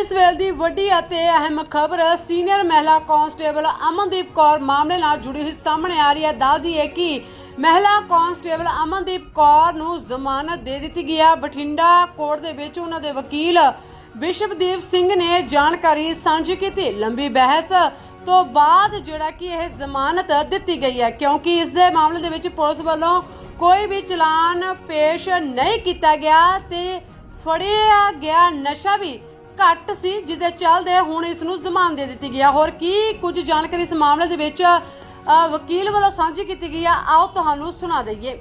ਇਸ ਵੇਲੇ ਦੀ ਵੱਡੀ ਅਤੇ ਅਹਿਮ ਖਬਰ, ਸੀਨੀਅਰ ਮਹਿਲਾ ਕਾਂਸਟੇਬਲ ਅਮਨਦੀਪ ਕੌਰ ਮਾਮਲੇ ਨਾਲ ਜੁੜੀ ਹੋਈ ਸਾਹਮਣੇ ਆ ਰਹੀ ਹੈ। ਦੱਸਦੀ ਹੈ ਕਿ ਮਹਿਲਾ ਕਾਂਸਟੇਬਲ ਅਮਨਦੀਪ ਕੌਰ ਨੂੰ ਜ਼ਮਾਨਤ ਦੇ ਦਿੱਤੀ ਗਈ ਬਠਿੰਡਾ ਕੋਰਟ ਦੇ ਵਿੱਚ ਉਹਨਾਂ ਦੇ ਵਕੀਲ ਵਿਸ਼ਵਦੀਪ ਸਿੰਘ ਨੇ ਜਾਣਕਾਰੀ ਸਾਂਝੀ ਕੀਤੀ। ਲੰਬੀ ਬਹਿਸ ਤੋਂ ਬਾਅਦ ਜਿਹੜਾ ਕਿ ਇਹ ਜ਼ਮਾਨਤ ਦਿੱਤੀ ਗਈ ਹੈ, ਕਿਉਂਕਿ ਇਸ ਦੇ ਮਾਮਲੇ ਦੇ ਵਿੱਚ ਪੁਲਿਸ ਵੱਲੋਂ ਕੋਈ ਵੀ ਚਲਾਨ ਪੇਸ਼ ਨਹੀਂ ਕੀਤਾ ਗਿਆ ਤੇ ਫੜਿਆ ਗਿਆ ਨਸ਼ਾ ਵੀ ਘੱਟ ਸੀ ਜਿਸ ਦੇ ਚੱਲਦੇ ਹੁਣ ਇਸ ਨੂੰ ਜ਼ਮਾਨਤ ਦੇ ਦਿੱਤੀ ਗਈ ਹੈ ਹੋਰ ਕੀ ਕੁਝ ਜਾਣਕਾਰੀ ਇਸ ਮਾਮਲੇ ਦੇ ਵਿੱਚ ਵਕੀਲ ਵੱਲੋਂ ਸਾਂਝੀ ਕੀਤੀ ਗਈ ਹੈ ਆਓ ਤੁਹਾਨੂੰ ਸੁਣਾ ਦਈਏ।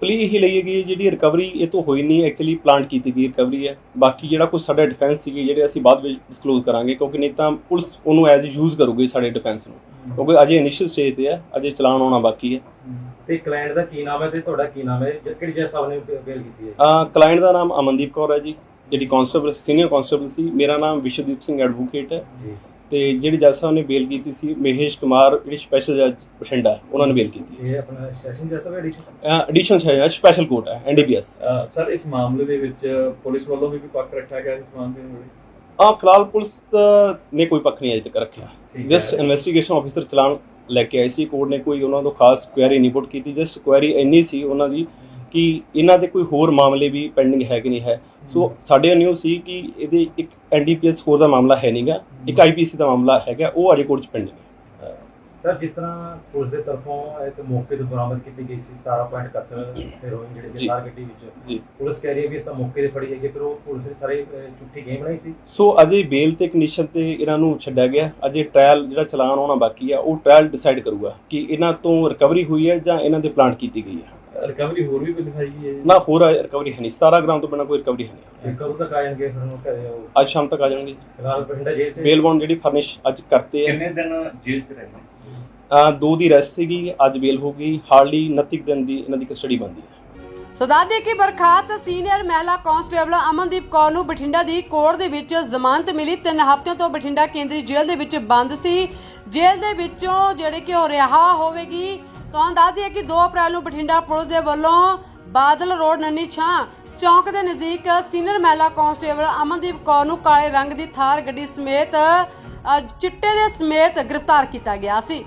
ਪਲੀ ਇਹ ਲਈ ਕਿ ਜਿਹੜੀ ਰਿਕਵਰੀ ਇਹ ਤੋਂ ਹੋਈ ਨਹੀਂ ਐਕਚੁਅਲੀ ਪਲਾਂਟ ਕੀਤੀ ਗਈ ਰਿਕਵਰੀ ਹੈ। ਬਾਕੀ ਜਿਹੜਾ ਕੁਝ ਸਾਡਾ ਡਿਫੈਂਸ ਸੀਗੇ ਜਿਹੜੇ ਅਸੀਂ ਬਾਅਦ ਵਿੱਚ ਡਿਸਕਲੋਜ਼ ਕਰਾਂਗੇ ਕਿਉਂਕਿ ਨਹੀਂ ਤਾਂ ਪੁਲਿਸ ਉਹਨੂੰ ਐਜ਼ ਯੂਜ਼ ਕਰੂਗੀ ਸਾਡੇ ਡਿਫੈਂਸ ਨੂੰ। ਕਿਉਂਕਿ ਅਜੇ ਇਨੀਸ਼ੀਅਲ ਸਟੇਜ ਤੇ ਹੈ ਅਜੇ ਚਲਾਨ ਆਉਣਾ ਬਾਕੀ ਹੈ। ਤੇ ਕਲਾਇੰਟ ਦਾ ਕੀ ਨਾਮ ਹੈ ਤੇ ਤੁਹਾਡਾ ਕੀ ਨਾਮ ਹੈ? ਜ- ਕਿਹੜੀ ਜੱਜ ਸਾਹਿਬ ਨੇ ਬੇਲ ਕੀਤੀ ਹੈ? ਕਲਾਇੰਟ ਦਾ ਨਾਮ ਅਮਨਦੀਪ ਕੌਰ ਹੈ ਜੀ। ਜਿਹੜੀ ਕਾਂਸਟੇਬਲ ਸੀਨੀਅਰ ਕਾਂਸਟੇਬਲ ਸੀ ਮੇਰਾ ਨਾਮ ਵਿਸ਼ਵਦੀਪ ਸਿੰਘ ਐਡਵੋਕੇਟ ਹੈ। ਤੇ ਜਿਹੜੀ ਜੱਜ ਸਾਹਿਬ ਨੇ ਬੇਲ ਕੀਤੀ ਸੀ ਮਹੇਸ਼ ਕੁਮਾਰ ਜਿਹੜੀ ਸਪੈਸ਼ਲ ਜੱਜ ਬਠਿੰਡਾ ਉਹਨਾਂ ਨੇ ਬੇਲ ਕੀਤੀ। ਇਹ ਆਪਣਾ ਸੈਸ਼ਨ ਜੱਜ ਸਾਹਿਬ ਐਡੀਸ਼ਨ ਹੈ ਐਡੀਸ਼ਨਲ ਹੈ ਸਪੈਸ਼ਲ ਕੋਰਟ ਹੈ ਐਨਡੀਪੀਐਸ ਸਰ ਇਸ ਮਾਮਲੇ ਦੇ ਵਿੱਚ ਪੁਲਿਸ ਵੱਲੋਂ ਵੀ ਕੋਈ ਪੱਖ ਰੱਖਿਆ ਗਿਆ ਇਸ ਮਾਮਲੇ ਨੂੰ ਆ ਫਿਲਹਾਲ ਪੁਲਿਸ ਨੇ ਕੋਈ ਪੱਖ ਨਹੀਂ ਅਜੇ ਤੱਕ ਰੱਖਿਆ। ਜਸਟ। ਇਨਵੈਸਟੀਗੇਸ਼ਨ ਆਫੀਸਰ ਚਲਾਨ ਲੈ ਕੇ ਆਏ ਸੀ ਕੋਰਟ ਨੇ ਕੋਈ ਉਹਨਾਂ ਤੋਂ ਖਾਸ ਕੁਐਰੀ ਨਹੀਂ ਪੁੱਟ ਕੀਤੀ। ਜਸਟ ਕੁਐਰੀ ਇੰਨੀ ਸੀ ਉਹਨਾਂ ਦੀ ਕਿ ਇਹਨਾਂ ਦੇ ਕੋਈ ਹੋਰ ਮਾਮਲੇ ਵੀ ਪੈਂਡਿੰਗ ਹੈ ਕਿ ਨਹੀਂ ਹੈ। ਸੋ ਸਾਡੇ ਨਿਊ ਸੀ ਕਿ ਇਹਦੇ ਇੱਕ ਐਨਡੀਪੀਐਸ ਸਕੋਰ ਦਾ ਮਾਮਲਾ ਹੈ ਨਹੀਂਗਾ ਇੱਕ ਆਈਪੀਸੀ ਦਾ ਮਾਮਲਾ ਹੈਗਾ ਉਹ ਅਜੇ ਕੋਰਟ 'ਚ ਪੈਂਡਿੰਗ ਹੈ। ਸਰ ਜਿਸ ਤਰ੍ਹਾਂ ਪੁਲਿਸ ਦੇ ਤਰਫੋਂ ਇੱਕ ਮੌਕੇ ਤੋਂ ਬਰਾਮਦ ਕੀਤੀ ਗਈ ਸੀ 17.71 ਹੈਰੋਇਨ ਜਿਹੜੇ। ਕਿ ਗੱਡੀ ਵਿੱਚ। ਜੀ। ਪੁਲਿਸ ਕਹਿ ਰਹੀ ਹੈ ਵੀ ਇਸ ਤਾਂ ਮੌਕੇ ਤੇ ਫੜੀ ਹੈਗੀ ਫਿਰ ਉਹ ਪੁਲਿਸ ਨੇ ਸਾਰੇ ਝੂਠੀ ਗੇਮ ਬਣਾਈ ਸੀ? ਸੋ ਅਜੇ ਬੇਲ ਤੇ ਕੰਡੀਸ਼ਨ ਤੇ ਇਹਨਾਂ ਨੂੰ ਛੱਡਿਆ ਗਿਆ। ਅਜੇ ਟ੍ਰਾਇਲ ਜਿਹੜਾ ਚਲਾਨ ਆਉਣਾ ਬਾਕੀ ਆ ਉਹ ਟ੍ਰਾਇਲ ਡਿਸਾਈਡ ਕਰੂਗਾ ਕਿ ਇਹਨਾਂ ਤੋਂ ਰਿਕਵਰੀ ਹੋਈ ਹੈ ਜਾਂ ਇਹਨਾਂ ਦੇ ਪਲਾਂਟ ਕੀਤੀ ਗਈ ਹੈ। ਰਿਕਵਰੀ ਹੋਰ ਵੀ ਕੋਈ ਦਿਖਾਈ ਗਈ ਹੈ? ਨਾ ਹੋਰ ਰਿਕਵਰੀ ਹੈ ਨਹੀਂ। 17 ਗ੍ਰਾਮ ਤੋਂ ਬਿਨਾਂ ਕੋਈ ਰਿਕਵਰੀ ਹੈ ਨਹੀਂ। ਕਦੋਂ ਤੱਕ ਆ ਜਾਣਗੇ ਫਿਰ ਉਹ ਘਰੇ ਉਹ? ਅੱਜ ਸ਼ਾਮ ਤੱਕ ਆ ਜਾਣਗੇ ਫਿਲਹਾਲ ਬਠਿੰਡਾ ਜੇਲ੍ਹ 'ਚ ਬੇਲ ਬੌਂਡ ਜਿਹੜੀ ਫਰਨਿਸ਼ ਅੱਜ ਕਰਤੇ ਹੈ। ਕਿੰਨੇ ਦਿਨ ਜੇਲ੍ਹ 'ਚ ਰਹਿਣਾ ਅਹ ਦੋ ਦੀ ਰੈਸਟ ਸੀਗੀ ਅੱਜ ਬੇਲ ਹੋ ਗਈ। ਹਾਰਡਲੀ 29 ਕੁ ਦਿਨ ਦੀ ਇਹਨਾਂ ਦੀ ਕਸਟਡੀ ਬੰਦੀ ਹੈ। ਸੋ ਦੱਸਦੇ ਕਿ ਬਰਖਾਸਤ ਸੀਨੀਅਰ ਮਹਿਲਾ ਕਾਂਸਟੇਬਲ ਅਮਨਦੀਪ ਕੌਰ ਨੂੰ ਬਠਿੰਡਾ ਦੀ ਕੋਰਟ ਦੇ ਵਿੱਚ ਜ਼ਮਾਨਤ ਮਿਲੀ। ਤਿੰਨ ਹਫ਼ਤਿਆਂ ਤੋਂ ਬਠਿੰਡਾ ਕੇਂਦਰੀ ਜੇਲ੍ਹ ਦੇ ਵਿੱਚ ਬੰਦ ਸੀ। ਜੇਲ੍ਹ ਦੇ ਵਿੱਚੋਂ ਜਿਹੜੇ ਕਿ ਉਹ ਰਿਹਾ ਹੋਵੇਗੀ ਤੁਹਾਨੂੰ ਦੱਸ ਦਈਏ ਕਿ 2 ਅਪ੍ਰੈਲ ਨੂੰ ਬਠਿੰਡਾ ਪੁਲਿਸ ਦੇ ਵੱਲੋਂ ਬਾਦਲ ਰੋਡ ਨੰਨੀ ਛਾਂ ਚੌਂਕ ਦੇ ਨਜ਼ਦੀਕ ਸੀਨੀਅਰ ਮਹਿਲਾ ਕਾਂਸਟੇਬਲ ਅਮਨਦੀਪ ਕੌਰ ਨੂੰ ਕਾਲੇ ਰੰਗ ਦੀ ਥਾਰ ਗੱਡੀ ਸਮੇਤ ਚਿੱਟੇ ਦੇ ਸਮੇਤ ਗ੍ਰਿਫਤਾਰ ਕੀਤਾ ਗਿਆ ਸੀ।